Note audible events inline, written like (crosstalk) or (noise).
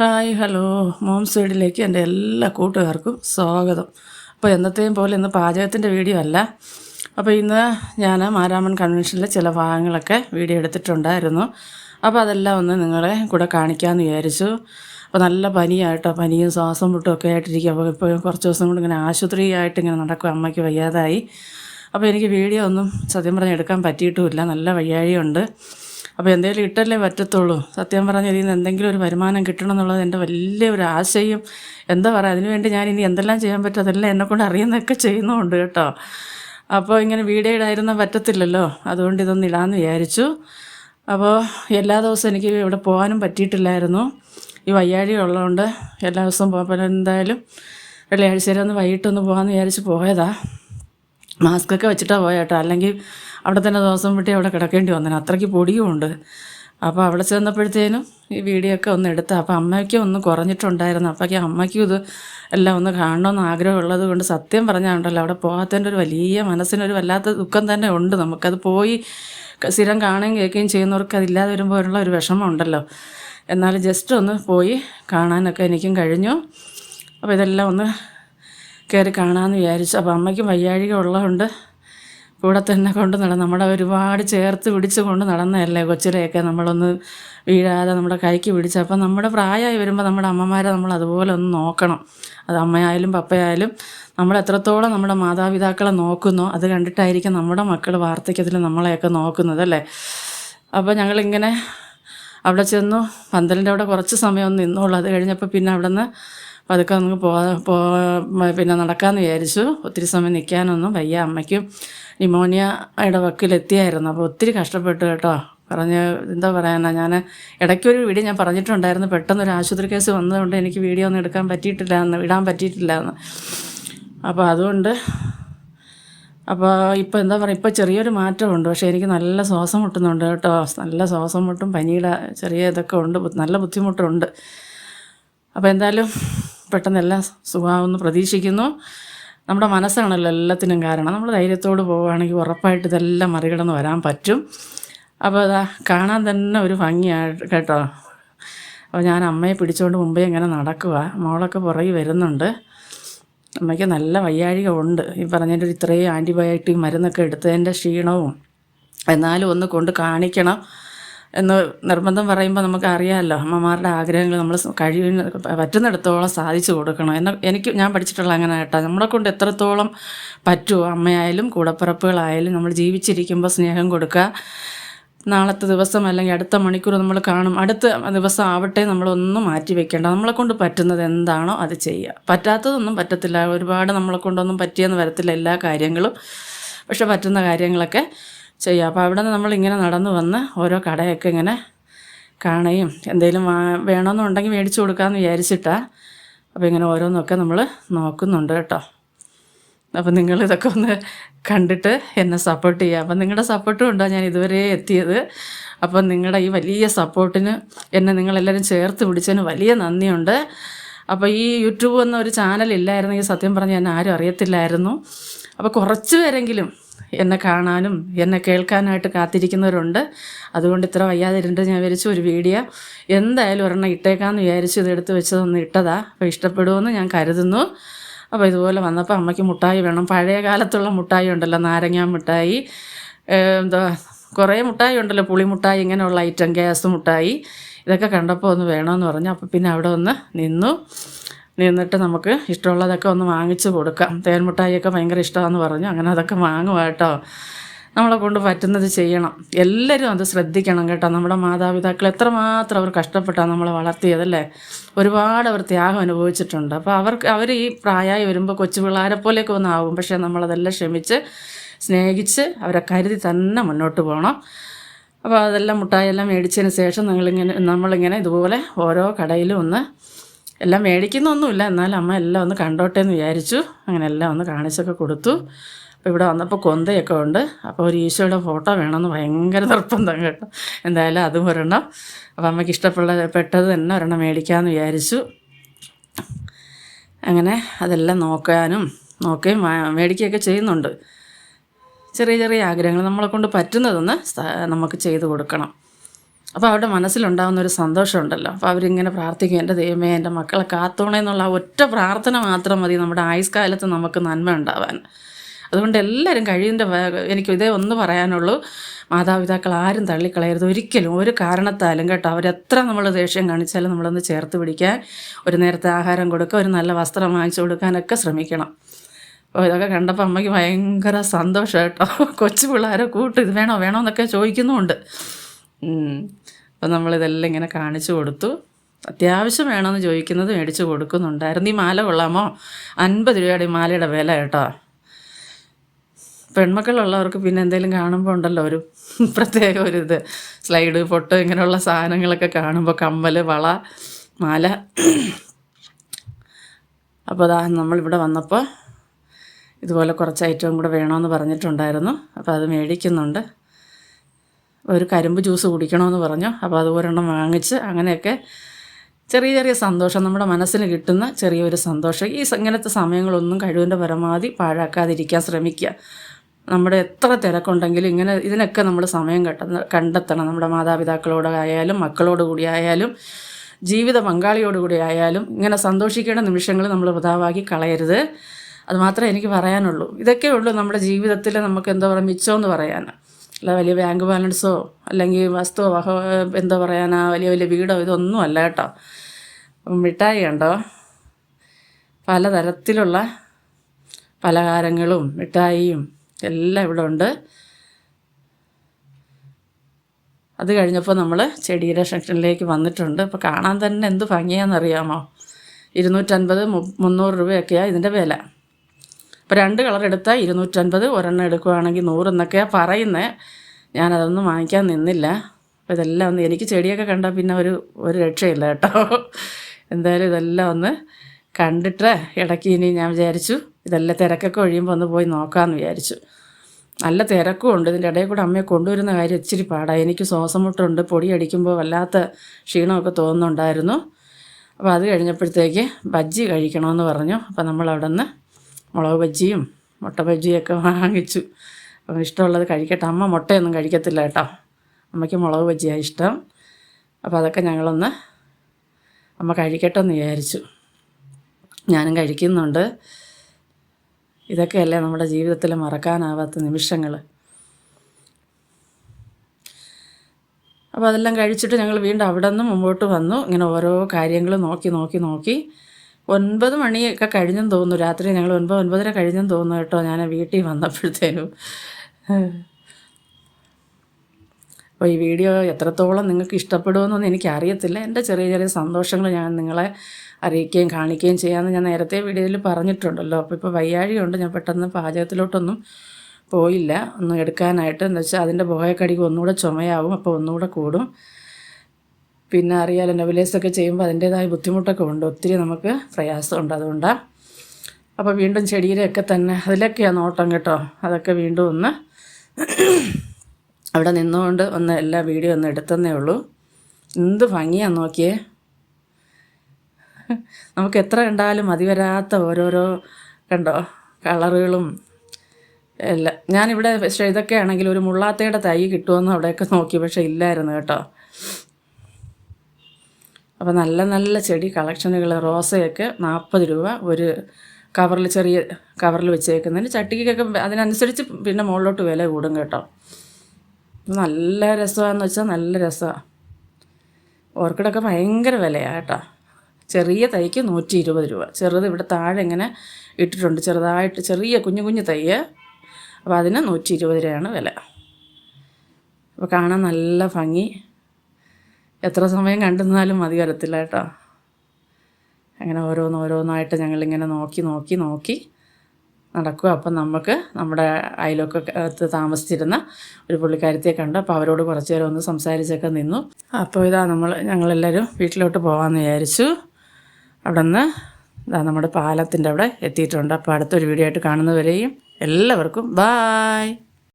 Hi hello. Mom സൈഡിലേക്ക് എന്റെ എല്ലാ കൂട്ടുകാർക്കും സ്വാഗതം. അപ്പോൾ എന്നത്തെയും പോലെ ഇന്ന് പാചകത്തിന്റെ വീഡിയോ അല്ല. അപ്പോൾ ഇന്ന് ഞാൻ മാരാമൺ കൺവെൻഷനിലെ ചില ഭാഗങ്ങളൊക്കെ വീഡിയോ എടുത്തിട്ടുണ്ടായിരുന്നു. അപ്പോൾ അതെല്ലാം ഒന്ന് നിങ്ങളെ കൂടെ കാണിക്കാമെന്ന് വിചാരിച്ചു. അപ്പോൾ നല്ല പനിയായിട്ടോ പനിയും ശ്വാസം മുട്ടും ഒക്കെ ആയിട്ടിരിക്കും അപ്പോൾ ഇപ്പോൾ കുറച്ച് ദിവസം കൊണ്ട് ഇങ്ങനെ ആശുപത്രിയായിട്ട് ഇങ്ങനെ നടക്കും അമ്മയ്ക്ക് വയ്യാതായി. അപ്പോൾ എനിക്ക് വീഡിയോ ഒന്നും സത്യം പറഞ്ഞാൽ എടുക്കാൻ പറ്റിയിട്ടുമില്ല. നല്ല വയ്യാഴിയുണ്ട് അപ്പോൾ എന്തെങ്കിലും ഇട്ടല്ലേ പറ്റത്തുള്ളൂ. സത്യം പറഞ്ഞാൽ ഇതിൽ നിന്ന് എന്തെങ്കിലും ഒരു വരുമാനം കിട്ടണം എന്നുള്ളത് എന്റെ വലിയൊരു ആശയം. എന്താ പറയുക അതിനുവേണ്ടി ഞാൻ ഇനി എന്തെല്ലാം ചെയ്യാൻ പറ്റും അതെല്ലാം എന്നെക്കൊണ്ട് അറിയുന്നതൊക്കെ ചെയ്യുന്നുണ്ട് കേട്ടോ. അപ്പോൾ ഇങ്ങനെ വീഡിയോ ഇടായിരുന്ന പറ്റത്തില്ലല്ലോ. അതുകൊണ്ട് ഇതൊന്ന് ഇടാമെന്ന് വിചാരിച്ചു. അപ്പോൾ എല്ലാ ദിവസവും എനിക്ക് ഇവിടെ പോകാനും പറ്റിയിട്ടില്ലായിരുന്നു. ഈ വയ്യാഴി ഉള്ളതുകൊണ്ട് എല്ലാ ദിവസവും പോകാൻ എന്തായാലും വെള്ളിയാഴ്ച ഒന്ന് വൈകിട്ടൊന്ന് പോകാമെന്ന് വിചാരിച്ച് പോയതാണ് മാസ്കൊക്കെ വെച്ചിട്ടാണ് പോയേട്ടോ. അല്ലെങ്കിൽ അവിടെ തന്നെ ദിവസം വിട്ടി അവിടെ കിടക്കേണ്ടി വന്നേനെ അത്രയ്ക്ക് പൊടിയും ഉണ്ട് അപ്പോൾ അവിടെ ചെന്നപ്പോഴത്തേനും ഈ വീഡിയോ ഒക്കെ ഒന്ന് എടുത്ത അപ്പോൾ അമ്മയ്ക്കും ഒന്ന് കുറഞ്ഞിട്ടുണ്ടായിരുന്നു. അപ്പോൾ അമ്മയ്ക്കും ഇത് എല്ലാം ഒന്ന് കാണണമെന്ന് ആഗ്രഹമുള്ളത് കൊണ്ട് സത്യം പറഞ്ഞാണ്ടല്ലോ അവിടെ പോകാത്തതിന്റെ ഒരു വലിയ മനസ്സിനൊരു വല്ലാത്ത ദുഃഖം തന്നെ ഉണ്ട് നമുക്കത് പോയി സ്ഥിരം കാണുകയും കേൾക്കുകയും ചെയ്യുന്നവർക്ക് അതില്ലാതെ വരുമ്പോഴുള്ള ഒരു വിഷമം ഉണ്ടല്ലോ എന്നാലും ജസ്റ്റ് ഒന്ന് പോയി കാണാനൊക്കെ എനിക്കും കഴിഞ്ഞു. അപ്പോൾ ഇതെല്ലാം ഒന്ന് കയറി കാണാമെന്ന് വിചാരിച്ചു. അപ്പോൾ അമ്മയ്ക്ക് വയ്യാഴിക ഉള്ളതുകൊണ്ട് കൂടെ തന്നെ കൊണ്ട് നടന്ന് നമ്മുടെ ഒരുപാട് ചേർത്ത് പിടിച്ച് കൊണ്ട് നടന്നതല്ലേ കൊച്ചിലെയൊക്കെ നമ്മളൊന്ന് വീഴാതെ നമ്മുടെ കൈക്ക് പിടിച്ച്. അപ്പം നമ്മുടെ പ്രായമായി വരുമ്പോൾ നമ്മുടെ അമ്മമാരെ നമ്മൾ അതുപോലെ ഒന്ന് നോക്കണം. അത് അമ്മയായാലും പപ്പയായാലും നമ്മൾ എത്രത്തോളം നമ്മുടെ മാതാപിതാക്കളെ നോക്കുന്നോ അത് കണ്ടിട്ടായിരിക്കും നമ്മുടെ മക്കൾ വാർദ്ധക്യത്തിൽ നമ്മളെയൊക്കെ നോക്കുന്നത് അല്ലേ? അപ്പോൾ ഞങ്ങളിങ്ങനെ അവിടെ ചെന്നു. പന്തലിന്റെ അവിടെ കുറച്ച് സമയം ഒന്ന് നിന്നോളൂ. അത് കഴിഞ്ഞപ്പോൾ പിന്നെ അവിടെ നിന്ന് പതുക്കെ നമുക്ക് പോ പിന്നെ നടക്കാമെന്ന് വിചാരിച്ചു. ഒത്തിരി സമയം നിൽക്കാനൊന്നും വയ്യ അമ്മയ്ക്കും. ന്യൂമോണിയയുടെ വക്കിലെത്തിയായിരുന്നു. അപ്പോൾ ഒത്തിരി കഷ്ടപ്പെട്ടു കേട്ടോ. പറഞ്ഞ് എന്താ പറയാനാ ഞാൻ ഇടയ്ക്കൊരു വീഡിയോ ഞാൻ പറഞ്ഞിട്ടുണ്ടായിരുന്നു. പെട്ടെന്ന് ഒരു ആശുപത്രി കേസ് വന്നതുകൊണ്ട് എനിക്ക് വീഡിയോ ഒന്നും എടുക്കാൻ പറ്റിയിട്ടില്ല എന്ന് ഇടാൻ പറ്റിയിട്ടില്ല എന്ന്. അപ്പോൾ അതുകൊണ്ട് അപ്പോൾ ഇപ്പോൾ എന്താ പറയുക ഇപ്പോൾ ചെറിയൊരു മാറ്റമുണ്ട്. പക്ഷേ എനിക്ക് നല്ല ശ്വാസം മുട്ടുന്നുണ്ട് കേട്ടോ. നല്ല ശ്വാസം മുട്ടും പനിയുടെ ചെറിയ ഇതൊക്കെ ഉണ്ട്. നല്ല ബുദ്ധിമുട്ടുണ്ട്. അപ്പോൾ എന്തായാലും പെട്ടെന്ന് എല്ലാം സുഖമാവുമെന്ന് പ്രതീക്ഷിക്കുന്നു. നമ്മുടെ മനസ്സാണല്ലോ എല്ലാത്തിനും കാരണം. നമ്മൾ ധൈര്യത്തോട് പോവുകയാണെങ്കിൽ ഉറപ്പായിട്ട് ഇതെല്ലാം മറികടന്ന് വരാൻ പറ്റും. അപ്പോൾ അതാ കാണാൻ തന്നെ ഒരു ഭംഗിയായിട്ട് കേട്ടോ. അപ്പോൾ ഞാൻ അമ്മയെ പിടിച്ചുകൊണ്ട് മുമ്പേ ഇങ്ങനെ നടക്കുക മോളൊക്കെ പുറകെ വരുന്നുണ്ട്. അമ്മയ്ക്ക് നല്ല വയ്യാഴിക ഉണ്ട്. ഈ പറഞ്ഞതിന്റെ ഒരു ഇത്രയും ആന്റിബയോട്ടിക് മരുന്നൊക്കെ എടുത്തതിന്റെ ക്ഷീണവും എന്നാലും ഒന്ന് കൊണ്ട് കാണിക്കണം. എന്ന് നിർബന്ധം പറയുമ്പോൾ നമുക്ക് അറിയാമല്ലോ അമ്മമാരുടെ ആഗ്രഹങ്ങൾ നമ്മൾ കഴിയുന്ന പറ്റുന്നിടത്തോളം സാധിച്ചു കൊടുക്കണം. എന്ന് എനിക്ക് ഞാൻ പഠിച്ചിട്ടുള്ള അങ്ങനെ കേട്ടോ. നമ്മളെ കൊണ്ട് എത്രത്തോളം പറ്റുമോ അമ്മയായാലും കൂടപ്പിറപ്പുകളായാലും നമ്മൾ ജീവിച്ചിരിക്കുമ്പോൾ സ്നേഹം കൊടുക്കുക. നാളത്തെ ദിവസം അല്ലെങ്കിൽ അടുത്ത മണിക്കൂർ നമ്മൾ കാണും. അടുത്ത ദിവസം ആവട്ടെ നമ്മളൊന്നും മാറ്റി വെക്കേണ്ട. നമ്മളെ കൊണ്ട് പറ്റുന്നത് എന്താണോ അത് ചെയ്യുക. പറ്റാത്തതൊന്നും പറ്റത്തില്ല. ഒരുപാട് നമ്മളെ കൊണ്ടൊന്നും പറ്റിയെന്ന് വരത്തില്ല എല്ലാ കാര്യങ്ങളും. പക്ഷെ പറ്റുന്ന കാര്യങ്ങളൊക്കെ ചെയ്യുക അപ്പോൾ അവിടെ നിന്ന് നമ്മളിങ്ങനെ നടന്നു വന്ന് ഓരോ കടയൊക്കെ ഇങ്ങനെ കാണുകയും എന്തെങ്കിലും വേണമെന്നുണ്ടെങ്കിൽ മേടിച്ചു കൊടുക്കാമെന്ന് വിചാരിച്ചിട്ടാണ് അപ്പോൾ ഇങ്ങനെ ഓരോന്നൊക്കെ നമ്മൾ നോക്കുന്നുണ്ട് കേട്ടോ. അപ്പം നിങ്ങൾ ഇതൊക്കെ ഒന്ന് കണ്ടിട്ട് എന്നെ സപ്പോർട്ട് ചെയ്യുക. അപ്പം നിങ്ങളുടെ സപ്പോർട്ടും ഉണ്ടോ? ഞാൻ ഇതുവരെ എത്തിയത്. അപ്പം നിങ്ങളുടെ ഈ വലിയ സപ്പോർട്ടിന് എന്നെ നിങ്ങളെല്ലാവരും ചേർത്ത് പിടിച്ചതിന് വലിയ നന്ദിയുണ്ട്. അപ്പോൾ ഈ യൂട്യൂബ് എന്നൊരു ചാനൽ ഇല്ലായിരുന്നെങ്കിൽ സത്യം പറഞ്ഞാൽ എന്നെ ആരും അറിയത്തില്ലായിരുന്നു. അപ്പോൾ കുറച്ച് പേരെങ്കിലും എന്നെ കാണാനും എന്നെ കേൾക്കാനായിട്ട് കാത്തിരിക്കുന്നവരുണ്ട്. അതുകൊണ്ട് ഇത്ര വയ്യാതിരുണ്ട് ഞാൻ വിചാരിച്ചു ഒരു വീഡിയോ എന്തായാലും ഒരെണ്ണം ഇട്ടേക്കാമെന്ന് വിചാരിച്ചു ഇതെടുത്ത് വെച്ചതൊന്ന് ഇട്ടതാ. അപ്പോൾ ഇഷ്ടപ്പെടുമെന്ന് ഞാൻ കരുതുന്നു. അപ്പോൾ ഇതുപോലെ വന്നപ്പോൾ അമ്മയ്ക്ക് മുട്ടായി വേണം. പഴയ കാലത്തുള്ള മുട്ടായി ഉണ്ടല്ലോ നാരങ്ങ മുട്ടായി. എന്താ കുറേ മുട്ടായി ഉണ്ടല്ലോ പുളി മുട്ടായി ഇങ്ങനെയുള്ള ഐറ്റം ഗ്യാസ് മുട്ടായി. ഇതൊക്കെ കണ്ടപ്പോൾ ഒന്ന് വേണമെന്ന് പറഞ്ഞു. അപ്പോൾ പിന്നെ അവിടെ ഒന്ന് നിന്നു. നിന്നിട്ട് നമുക്ക് ഇഷ്ടമുള്ളതൊക്കെ ഒന്ന് വാങ്ങിച്ച് കൊടുക്കാം. തേൻ ഭയങ്കര ഇഷ്ടമാണെന്ന് പറഞ്ഞു. അങ്ങനെ അതൊക്കെ വാങ്ങുക കേട്ടോ. നമ്മളെ കൊണ്ട് പറ്റുന്നത് ചെയ്യണം. എല്ലാവരും അത് ശ്രദ്ധിക്കണം കേട്ടോ. നമ്മുടെ മാതാപിതാക്കൾ എത്രമാത്രം അവർ കഷ്ടപ്പെട്ടാണ് നമ്മളെ വളർത്തിയതല്ലേ ഒരുപാട് അവർ ത്യാഗം അനുഭവിച്ചിട്ടുണ്ട്. അപ്പോൾ അവർക്ക് അവർ ഈ പ്രായമായി വരുമ്പോൾ കൊച്ചു പിള്ളേരെ പോലെയൊക്കെ ഒന്നാവും പക്ഷേ നമ്മളതെല്ലാം ക്ഷമിച്ച് സ്നേഹിച്ച് അവരെ കരുതി തന്നെ മുന്നോട്ട് പോകണം. അപ്പോൾ അതെല്ലാം മുട്ടായെല്ലാം മേടിച്ചതിന് ശേഷം നിങ്ങളിങ്ങനെ നമ്മളിങ്ങനെ ഇതുപോലെ ഓരോ കടയിലും ഒന്ന് എല്ലാം മേടിക്കുന്നൊന്നുമില്ല. എന്നാലും അമ്മ എല്ലാം ഒന്ന് കണ്ടോട്ടെ എന്ന് വിചാരിച്ചു. അങ്ങനെ എല്ലാം ഒന്ന് കാണിച്ചൊക്കെ കൊടുത്തു. അപ്പോൾ ഇവിടെ വന്നപ്പോൾ കൊന്തയൊക്കെ ഉണ്ട്. അപ്പോൾ ഒരു ഈശോയുടെ ഫോട്ടോ വേണമെന്ന് ഭയങ്കര നിർബന്ധം കേട്ടോ. എന്തായാലും അതും ഒരെണ്ണം. അപ്പോൾ അമ്മയ്ക്ക് ഇഷ്ടപ്പെട്ട പെട്ടത് തന്നെ ഒരെണ്ണം മേടിക്കാമെന്ന് വിചാരിച്ചു. അങ്ങനെ അതെല്ലാം നോക്കാനും നോക്കുകയും മേടിക്കുകയൊക്കെ ചെയ്യുന്നുണ്ട്. ചെറിയ ചെറിയ ആഗ്രഹങ്ങൾ നമ്മളെ കൊണ്ട് പറ്റുന്നതൊന്ന് നമുക്ക് ചെയ്തു കൊടുക്കണം. അപ്പോൾ അവരുടെ മനസ്സിലുണ്ടാകുന്ന ഒരു സന്തോഷമുണ്ടല്ലോ. അപ്പോൾ അവരിങ്ങനെ പ്രാർത്ഥിക്കും എന്റെ ദൈവമേ എന്റെ മക്കളെ കാത്തോണേ എന്നുള്ള ആ ഒറ്റ പ്രാർത്ഥന മാത്രം മതി നമ്മുടെ ആയുഷ്കാലത്ത് നമുക്ക് നന്മ ഉണ്ടാവാൻ. അതുകൊണ്ട് എല്ലാവരും കഴിവിന്റെ എനിക്ക് ഇതേ ഒന്ന് പറയാനുള്ളൂ. മാതാപിതാക്കൾ ആരും തള്ളിക്കളയരുത്. ഒരിക്കലും ഒരു കാരണത്താലും കേട്ടോ അവരെത്ര നമ്മൾ ദേഷ്യം കാണിച്ചാലും നമ്മളൊന്ന് ചേർത്ത് പിടിക്കാൻ ഒരു നേരത്തെ ആഹാരം കൊടുക്കുക ഒരു നല്ല വസ്ത്രം വാങ്ങിച്ചു കൊടുക്കാനൊക്കെ ശ്രമിക്കണം. അപ്പോൾ ഇതൊക്കെ കണ്ടപ്പോൾ അമ്മയ്ക്ക് ഭയങ്കര സന്തോഷം കേട്ടോ. കൊച്ചു പിള്ളേരെ കൂട്ട് ഇത് വേണോ വേണോ എന്നൊക്കെ ചോദിക്കുന്നുമുണ്ട്. അപ്പം നമ്മളിതെല്ലാം ഇങ്ങനെ കാണിച്ചു കൊടുത്തു. അത്യാവശ്യം വേണമെന്ന് ചോദിക്കുന്നത് മേടിച്ച് കൊടുക്കുന്നുണ്ടായിരുന്നു. ഈ മാല കൊള്ളാമോ? അൻപത് രൂപയുടെ ഈ മാലയുടെ വില കേട്ടോ. പെൺമക്കളുള്ളവർക്ക് പിന്നെ എന്തെങ്കിലും കാണുമ്പോൾ ഉണ്ടല്ലോ ഒരു (laughs) പ്രത്യേക ഒരു ഇത്. സ്ലൈഡ് പൊട്ട് ഇങ്ങനെയുള്ള സാധനങ്ങളൊക്കെ കാണുമ്പോൾ കമ്മൽ വള മാല. അപ്പോൾ അതാ നമ്മളിവിടെ വന്നപ്പോൾ ഇതുപോലെ കുറച്ച് ഐറ്റവും കൂടെ വേണമെന്ന് പറഞ്ഞിട്ടുണ്ടായിരുന്നു. അപ്പോൾ അത് മേടിക്കുന്നുണ്ട്. ഒരു കരിമ്പ് ജ്യൂസ് കുടിക്കണമെന്ന് പറഞ്ഞു. അപ്പോൾ അതുപോലെണ്ണം വാങ്ങിച്ച് അങ്ങനെയൊക്കെ ചെറിയ ചെറിയ സന്തോഷം നമ്മുടെ മനസ്സിന് കിട്ടുന്ന ചെറിയൊരു സന്തോഷം. ഈ ഇങ്ങനത്തെ സമയങ്ങളൊന്നും കഴിവിന്റെ പരമാവധി പാഴാക്കാതിരിക്കാൻ ശ്രമിക്കുക. നമ്മുടെ എത്ര തിരക്കുണ്ടെങ്കിലും ഇങ്ങനെ ഇതിനൊക്കെ നമ്മൾ സമയം കണ്ടെത്ത കണ്ടെത്തണം. നമ്മുടെ മാതാപിതാക്കളോടായാലും മക്കളോട് കൂടി ആയാലും ജീവിത പങ്കാളിയോട് കൂടി ആയാലും ഇങ്ങനെ സന്തോഷിക്കേണ്ട നിമിഷങ്ങൾ നമ്മൾ വൃതാവാക്കി കളയരുത്. അതുമാത്രമേ എനിക്ക് പറയാനുള്ളൂ. ഇതൊക്കെ ഉള്ളൂ നമ്മുടെ ജീവിതത്തിൽ നമുക്ക് എന്താ പറയുക മിച്ചമെന്ന് പറയാൻ അല്ല വലിയ ബാങ്ക് ബാലൻസോ അല്ലെങ്കിൽ വസ്തുവോ വഹ എന്താ പറയാനാ വലിയ വലിയ വീടോ ഇതൊന്നും അല്ല കേട്ടോ. മിഠായി ഉണ്ടോ പലതരത്തിലുള്ള പലഹാരങ്ങളും മിഠായിയും എല്ലാം ഇവിടെ ഉണ്ട്. അത് കഴിഞ്ഞപ്പോൾ നമ്മൾ ചെടിയുടെ സെക്ഷനിലേക്ക് വന്നിട്ടുണ്ട്. അപ്പോൾ കാണാൻ തന്നെ എന്ത് ഭംഗിയാണെന്നറിയാമോ? ഇരുന്നൂറ്റൻപത് മുന്നൂറ് രൂപയൊക്കെയാണ് ഇതിന്റെ വില. അപ്പോൾ രണ്ട് കളർ എടുത്താൽ ഇരുന്നൂറ്റൻപത് ഒരെണ്ണം എടുക്കുകയാണെങ്കിൽ നൂറെന്നൊക്കെയാണ് പറയുന്നത് ഞാനതൊന്നും വാങ്ങിക്കാൻ നിന്നില്ല. അപ്പോൾ ഇതെല്ലാം ഒന്ന് എനിക്ക് ചെടിയൊക്കെ കണ്ടാൽ പിന്നെ ഒരു ഒരു രക്ഷയില്ല കേട്ടോ. എന്തായാലും ഇതെല്ലാം ഒന്ന് കണ്ടിട്ട് ഇടയ്ക്ക് ഇനി ഞാൻ വിചാരിച്ചു ഇതെല്ലാം തിരക്കൊക്കെ ഒഴിയുമ്പോൾ ഒന്ന് പോയി നോക്കാമെന്ന് വിചാരിച്ചു. നല്ല തിരക്കും ഉണ്ട്. ഇതിന്റെ ഇടയിൽ കൂടെ അമ്മയെ കൊണ്ടുവരുന്ന കാര്യം ഇച്ചിരി പാടാണ് എനിക്ക് ശ്വാസം മുട്ടുണ്ട് പൊടി അടിക്കുമ്പോൾ വല്ലാത്ത ക്ഷീണമൊക്കെ തോന്നുന്നുണ്ടായിരുന്നു. അപ്പോൾ അത് കഴിഞ്ഞപ്പോഴത്തേക്ക് ബജ്ജി കഴിക്കണമെന്ന് പറഞ്ഞു. അപ്പോൾ നമ്മൾ അവിടെ നിന്ന് മുളക് ബജ്ജിയും മുട്ട ബജ്ജിയൊക്കെ വാങ്ങിച്ചു. അപ്പം ഇഷ്ടമുള്ളത് കഴിക്കട്ടെ. അമ്മ മുട്ടയൊന്നും കഴിക്കത്തില്ല കേട്ടോ. അമ്മയ്ക്ക് മുളക് ബജ്ജിയാണ് ഇഷ്ടം. അപ്പോൾ അതൊക്കെ ഞങ്ങളൊന്ന് അമ്മ കഴിക്കട്ടെ എന്ന് വിചാരിച്ചു. ഞാനും കഴിക്കുന്നുണ്ട്. ഇതൊക്കെയല്ലേ നമ്മുടെ ജീവിതത്തിൽ മറക്കാനാവാത്ത നിമിഷങ്ങൾ. അപ്പോൾ അതെല്ലാം കഴിച്ചിട്ട് ഞങ്ങൾ വീണ്ടും അവിടെ നിന്ന് മുമ്പോട്ട് വന്നു. ഇങ്ങനെ ഓരോ കാര്യങ്ങൾ നോക്കി നോക്കി നോക്കി. ഒൻപത് മണിയൊക്കെ കഴിഞ്ഞെന്ന് തോന്നുന്നു. രാത്രി ഞങ്ങൾ ഒൻപത് ഒൻപതര കഴിഞ്ഞെന്ന് തോന്നുന്നു കേട്ടോ. ഞാൻ വീട്ടിൽ വന്നപ്പോഴത്തേനും. അപ്പോൾ ഈ വീഡിയോ എത്രത്തോളം നിങ്ങൾക്ക് ഇഷ്ടപ്പെടുമെന്നൊന്നും എനിക്കറിയത്തില്ല. എന്റെ ചെറിയ ചെറിയ സന്തോഷങ്ങൾ ഞാൻ നിങ്ങളെ അറിയിക്കുകയും കാണിക്കുകയും ചെയ്യാമെന്ന് ഞാൻ നേരത്തെ വീഡിയോയിൽ പറഞ്ഞിട്ടുണ്ടല്ലോ. അപ്പോൾ ഇപ്പോൾ വയ്യാഴിയുണ്ട് ഞാൻ പെട്ടെന്ന് പാചകത്തിലോട്ടൊന്നും പോയില്ല. ഒന്നും എടുക്കാനായിട്ട്. എന്താ വെച്ചാൽ അതിന്റെ പോയക്കടിക്ക് ഒന്നുകൂടെ ചുമയാവും. അപ്പോൾ ഒന്നുകൂടെ കൂടും. പിന്നെ അറിയാലോ നെബുലേസൊക്കെ ചെയ്യുമ്പോൾ അതിന്റേതായ ബുദ്ധിമുട്ടൊക്കെ ഉണ്ട്. ഒത്തിരി നമുക്ക് പ്രയാസമുണ്ട് അതുകൊണ്ടാണ് അപ്പോൾ വീണ്ടും ചെടിയിലൊക്കെ തന്നെ അതിലൊക്കെയാണ് നോട്ടം കേട്ടോ. അതൊക്കെ വീണ്ടും ഒന്ന് അവിടെ നിന്നുകൊണ്ട് ഒന്ന് എല്ലാ വീഡിയോ ഒന്ന് എടുത്തന്നേ ഉള്ളൂ. എന്ത് ഭംഗിയാണ് നോക്കിയേ. നമുക്ക് എത്ര കണ്ടാലും മതി വരാത്ത ഓരോരോ കണ്ടോ കളറുകളും എല്ലാം. ഞാനിവിടെ പക്ഷേ ഇതൊക്കെ ആണെങ്കിൽ ഒരു മുള്ളാത്തയുടെ തൈ കിട്ടുമെന്ന് അവിടെയൊക്കെ നോക്കി പക്ഷേ ഇല്ലായിരുന്നു കേട്ടോ. അപ്പോൾ നല്ല നല്ല ചെടി കളക്ഷനുകൾ റോസയൊക്കെ നാൽപ്പത് രൂപ ഒരു കവറിൽ ചെറിയ കവറിൽ വെച്ചേക്കുന്നതിന് ചട്ടിക്കൊക്കെ അതിനനുസരിച്ച് പിന്നെ മുകളിലോട്ട് വില കൂടും കേട്ടോ. നല്ല രസമാണെന്ന് വെച്ചാൽ നല്ല രസമാണ് ഓർക്കിഡൊക്കെ ഭയങ്കര വിലയാണ് കേട്ടോ. ചെറിയ തൈക്ക് നൂറ്റി ഇരുപത് രൂപ. ചെറുത് ഇവിടെ താഴെ ഇങ്ങനെ ഇട്ടിട്ടുണ്ട്. ചെറുതായിട്ട് ചെറിയ കുഞ്ഞു കുഞ്ഞു തൈ അപ്പോൾ അതിന് നൂറ്റി ഇരുപത് രൂപയാണ് വില. അപ്പോൾ കാണാൻ നല്ല ഭംഗി. എത്ര സമയം കണ്ടിരുന്നാലും മതി വരത്തില്ല കേട്ടോ. അങ്ങനെ ഓരോന്ന് ഓരോന്നായിട്ട് ഞങ്ങളിങ്ങനെ നോക്കി നോക്കി നോക്കി നടക്കുക. അപ്പം നമുക്ക് നമ്മുടെ അയലൊക്കെ താമസിച്ചിരുന്ന ഒരു പുള്ളിക്കാരത്തെ കണ്ടു. അപ്പോൾ അവരോട് കുറച്ച് നേരം ഒന്ന് സംസാരിച്ചൊക്കെ നിന്നു. അപ്പോൾ ഇതാ നമ്മൾ ഞങ്ങളെല്ലാവരും വീട്ടിലോട്ട് പോകാമെന്ന് വിചാരിച്ചു. അവിടെ നിന്ന് ഇതാ നമ്മുടെ പാലത്തിന്റെ അവിടെ എത്തിയിട്ടുണ്ട്. അപ്പോൾ അടുത്തൊരു വീഡിയോ ആയിട്ട് കാണുന്നവരെയും എല്ലാവർക്കും ബായ്.